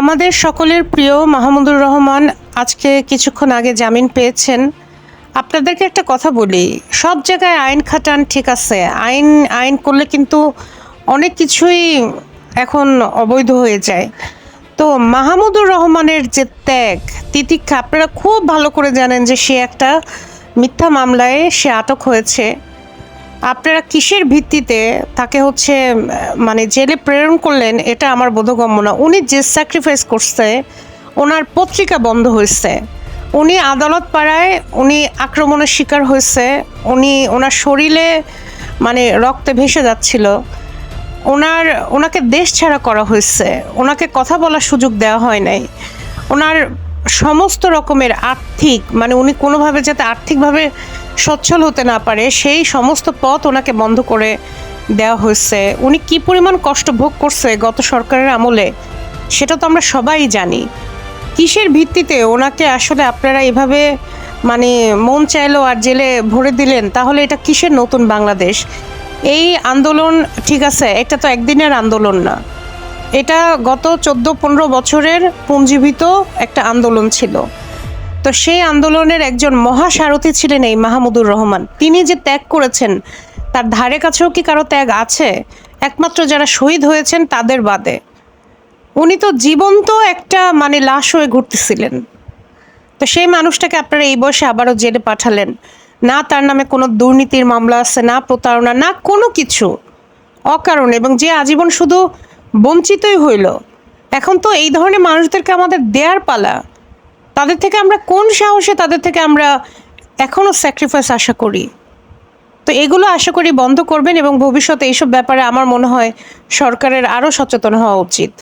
আমাদের সকলের প্রিয় মাহমুদুর রহমান আজকে কিছুক্ষণ আগে জামিন পেয়েছেন। আপনাদেরকে একটা কথা বলি, সব জায়গায় আইন খাটান ঠিক আছে, আইন আইন করলে কিন্তু অনেক কিছুই এখন অবৈধ হয়ে যায়। তো মাহমুদুর রহমানের যে ত্যাগ, তিতিক্ষা, আপনারা খুব ভালো করে জানেন যে সে একটা মিথ্যা মামলায় সে আটক হয়েছে। আপনারা কিসের ভিত্তিতে তাকে হচ্ছে মানে জেলে প্রেরণ করলেন এটা আমার বোধগম্য না। উনি যে স্যাক্রিফাইস করছে, ওনার পত্রিকা বন্ধ হয়েছে। উনি আদালত পাড়ায় উনি আক্রমণের শিকার হয়েছে। উনি ওনার শরীরে মানে রক্তে ভেসে যাচ্ছিল। ওনার, ওনাকে দেশ ছাড়া করা হয়েছে। ওনাকে কথা বলার সুযোগ দেওয়া হয় নাই। ওনার সমস্ত রকমের আর্থিক মানে উনি কোনোভাবে যাতে আর্থিকভাবে সচ্ছল হতে না পারে, সেই সমস্ত পথ ওনাকে বন্ধ করে দেওয়া হয়েছে। উনি কি পরিমাণ কষ্ট ভোগ করছে গত সরকারের আমলে, সেটা তো আমরা সবাই জানি। কিসের ভিত্তিতে ওনাকে আসলে আপনারা এভাবে মানে মন চাইলো আর জেলে ভরে দিলেন, তাহলে এটা কিসের নতুন বাংলাদেশ? এই আন্দোলন ঠিক আছে, এটা তো একদিনের আন্দোলন না। এটা গত চোদ্দ পনেরো বছরের পুঞ্জীবিত একটা আন্দোলন ছিল। তো সেই আন্দোলনের একজন মহাসারথী ছিলেন এই মাহমুদুর রহমান। তিনি যে ত্যাগ করেছেন, তার ধারে কাছেও কি কারও ত্যাগ আছে? একমাত্র যারা শহীদ হয়েছেন তাদের বাদে। উনি তো জীবন্ত একটা মানে লাশ হয়ে ঘুরতেছিলেন। তো সেই মানুষটাকে আপনারা এই বয়সে আবারও জেলে পাঠালেন। না তার নামে কোনো দুর্নীতির মামলা আছে, না প্রতারণা, না কোনো কিছু। অকারণে, এবং যে আজীবন শুধু বঞ্চিতই হইল। এখন তো এই ধরনের মানুষদেরকে আমাদের দেয়ার পালা। তাদের থেকে আমরা কোন সাহসে তাদের থেকে আমরা এখনও স্যাক্রিফাইস আশা করি? তো এগুলো আশা করি বন্ধ করবেন এবং ভবিষ্যতে এইসব ব্যাপারে আমার মনে হয় সরকারের আরও সচেতন হওয়া উচিত।